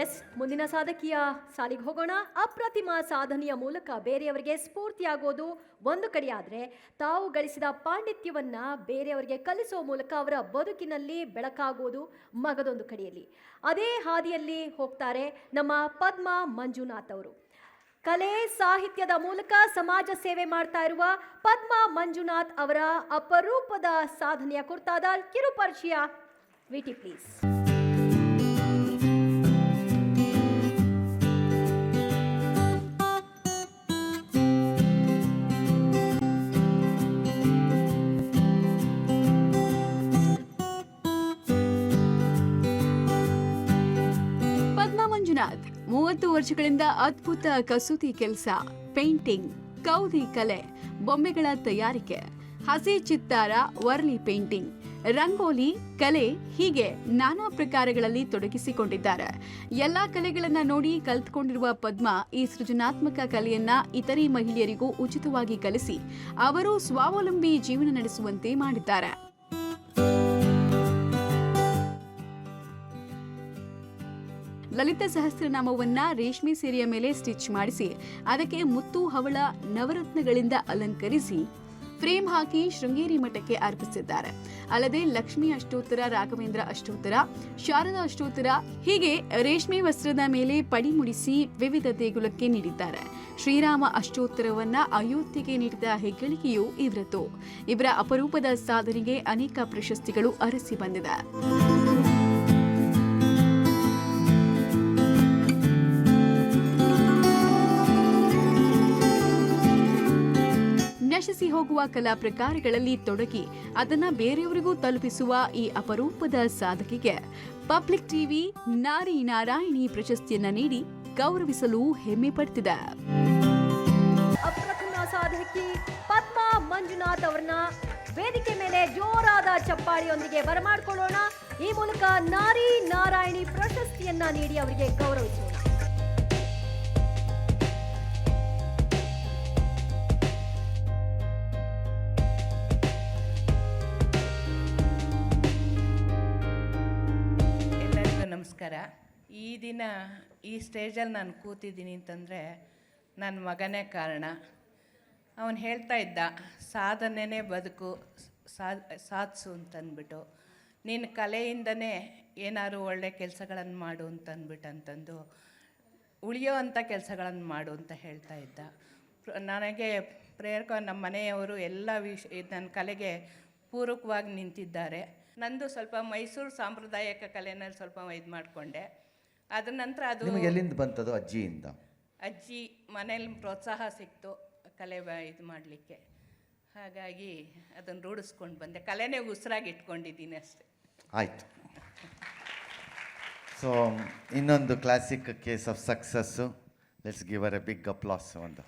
S, ಮುಂದಿನ ಸಾಧಕಿಯ ಸಾಲಿಗೆ ಹೋಗೋಣ. ಅಪ್ರತಿಮ ಸಾಧನೆಯ ಮೂಲಕ ಬೇರೆಯವರಿಗೆ ಸ್ಫೂರ್ತಿಯಾಗೋದು ಒಂದು ಕಡೆಯಾದರೆ ತಾವು ಗಳಿಸಿದ ಪಾಂಡಿತ್ಯವನ್ನು ಬೇರೆಯವರಿಗೆ ಕಲಿಸುವ ಮೂಲಕ ಅವರ ಬದುಕಿನಲ್ಲಿ ಬೆಳಕಾಗೋದು ಮಗದೊಂದು ಕಡೆಯಲ್ಲಿ. ಅದೇ ಹಾದಿಯಲ್ಲಿ ಹೋಗ್ತಾರೆ ನಮ್ಮ ಪದ್ಮ ಮಂಜುನಾಥ್ ಅವರು. ಕಲೆ ಸಾಹಿತ್ಯದ ಮೂಲಕ ಸಮಾಜ ಸೇವೆ ಮಾಡ್ತಾ ಇರುವ ಪದ್ಮ ಮಂಜುನಾಥ್ ಅವರ ಅಪರೂಪದ ಸಾಧನೆಯ ಕುರಿತಾದ ಕಿರು ಪರಿಚಯ ವಿಟಿ ಪ್ಲೀಸ್. ಮೂವತ್ತು ವರ್ಷಗಳಿಂದ ಅದ್ಭುತ ಕಸೂತಿ ಕೆಲಸ, ಪೇಂಟಿಂಗ್, ಕೌದಿ ಕಲೆ, ಬೊಂಬೆಗಳ ತಯಾರಿಕೆ, ಹಸಿ ಚಿತ್ತಾರ, ವರ್ಲಿ ಪೇಂಟಿಂಗ್, ರಂಗೋಲಿ, ಕಲೆ ಹೀಗೆ ನಾನಾ ಪ್ರಕಾರಗಳಲ್ಲಿ ತೊಡಗಿಸಿಕೊಂಡಿದ್ದಾರೆ. ಎಲ್ಲಾ ಕಲೆಗಳನ್ನ ನೋಡಿ ಕಲ್ತ್ಕೊಂಡಿರುವ ಪದ್ಮ ಈ ಸೃಜನಾತ್ಮಕ ಕಲೆಯನ್ನ ಇತರೆ ಮಹಿಳೆಯರಿಗೂ ಉಚಿತವಾಗಿ ಕಲಿಸಿ, ಅವರು ಸ್ವಾವಲಂಬಿ ಜೀವನ ನಡೆಸುವಂತೆ ಮಾಡಿದ್ದಾರೆ. ಲಲಿತ ಸಹಸ್ರನಾಮವನ್ನ ರೇಷ್ಮೆ ಸೀರೆಯ ಮೇಲೆ ಸ್ಟಿಚ್ ಮಾಡಿಸಿ, ಅದಕ್ಕೆ ಮುತ್ತು ಹವಳ ನವರತ್ನಗಳಿಂದ ಅಲಂಕರಿಸಿ ಫ್ರೇಮ್ ಹಾಕಿ ಶೃಂಗೇರಿ ಮಠಕ್ಕೆ ಅರ್ಪಿಸಿದ್ದಾರೆ. ಅಲ್ಲದೆ ಲಕ್ಷ್ಮಿ ಅಷ್ಟೋತ್ತರ, ರಾಘವೇಂದ್ರ ಅಷ್ಟೋತ್ತರ, ಶಾರದಾ ಅಷ್ಟೋತ್ತರ, ಹೀಗೆ ರೇಷ್ಮೆ ವಸ್ತ್ರದ ಮೇಲೆ ಪಡಿಮುಡಿಸಿ ವಿವಿಧ ದೇಗುಲಕ್ಕೆ ನೀಡಿದ್ದಾರೆ. ಶ್ರೀರಾಮ ಅಷ್ಟೋತ್ತರವನ್ನ ಅಯೋಧ್ಯೆಗೆ ನೀಡಿದ ಹೆಗ್ಗಳಿಕೆಯೂ ಇವರದ್ದು ಇವರ ಅಪರೂಪದ ಸಾಧನೆಗೆ ಅನೇಕ ಪ್ರಶಸ್ತಿಗಳು ಅರಸಿ ಬಂದಿದೆ. ನಶಿಸಿ ಹೋಗುವ ಕಲಾ ಪ್ರಕಾರಗಳಲ್ಲಿ ತೊಡಗಿ ಅದನ್ನ ಬೇರೆಯವರಿಗೂ ತಲುಪಿಸುವ ಈ ಅಪರೂಪದ ಸಾಧಕಿಗೆ ಪಬ್ಲಿಕ್ ಟಿವಿ ನಾರಿ ನಾರಾಯಣಿ ಪ್ರಶಸ್ತಿಯನ್ನ ನೀಡಿ ಗೌರವಿಸಲು ಹೆಮ್ಮೆ ಪಡ್ತಿದೆ. ಅಪ್ರತಿಮ ಸಾಧಕಿ ಪದ್ಮಾ ಮಂಜುನಾಥ್ ಅವರನ್ನ ವೇದಿಕೆ ಮೇಲೆ ಜೋರಾದ ಚಪ್ಪಾಳಿಯೊಂದಿಗೆ ಬರಮಾಡಿಕೊಳ್ಳೋಣ. ಈ ಮೂಲಕ ನಾರಿ ನಾರಾಯಣಿ ಪ್ರಶಸ್ತಿಯನ್ನ ನೀಡಿ ಅವರಿಗೆ ಗೌರವಿಸೋಣ. ನಮಸ್ಕಾರ ಈ ದಿನ ಈ ಸ್ಟೇಜಲ್ಲಿ ನಾನು ಕೂತಿದ್ದೀನಿ ಅಂತಂದರೆ ನನ್ನ ಮಗನೇ ಕಾರಣ. ಅವನು ಹೇಳ್ತಾ ಇದ್ದ, ಸಾಧನೆನೇ ಬದುಕು ಸಾಧ್ ಸಾಧಿಸು ಅಂತಂದ್ಬಿಟ್ಟು. ನಿನ್ನ ಕಲೆಯಿಂದನೇ ಏನಾದ್ರು ಒಳ್ಳೆ ಕೆಲಸಗಳನ್ನು ಮಾಡು ಅಂತಂದ್ಬಿಟ್ಟು ಅಂತಂದು, ಉಳಿಯೋ ಅಂಥ ಕೆಲಸಗಳನ್ನು ಮಾಡು ಅಂತ ಹೇಳ್ತಾ ಇದ್ದ. ನನಗೆ ಪ್ರೇರಕ ನಮ್ಮ ಮನೆಯವರು ಎಲ್ಲ ವಿಷ, ನನ್ನ ಕಲೆಗೆ ಪೂರಕವಾಗಿ ನಿಂತಿದ್ದಾರೆ. ನಂದು ಸ್ವಲ್ಪ ಮೈಸೂರು ಸಾಂಪ್ರದಾಯಿಕ ಕಲೆನಲ್ಲಿ ಸ್ವಲ್ಪ ಇದು ಮಾಡಿಕೊಂಡೆ. ಅದ್ರ ನಂತರ ಅದು ನಿಮಗೆ ಎಲ್ಲಿಂದ ಬಂತದು ಅಜ್ಜಿಯಿಂದ? ಅಜ್ಜಿ ಮನೇಲಿ ಪ್ರೋತ್ಸಾಹ ಸಿಕ್ತು ಕಲೆ ಇದು ಮಾಡಲಿಕ್ಕೆ. ಹಾಗಾಗಿ ಅದನ್ನು ರೂಢಿಸ್ಕೊಂಡು ಬಂದೆ. ಕಲೆನೇ ಉಸಿರಾಗಿ ಇಟ್ಕೊಂಡಿದ್ದೀನಿ ಅಷ್ಟೆ. ಆಯಿತು. ಸೊ ಇನ್ನೊಂದು classic case of success let's give her a big applause ಒಂದು.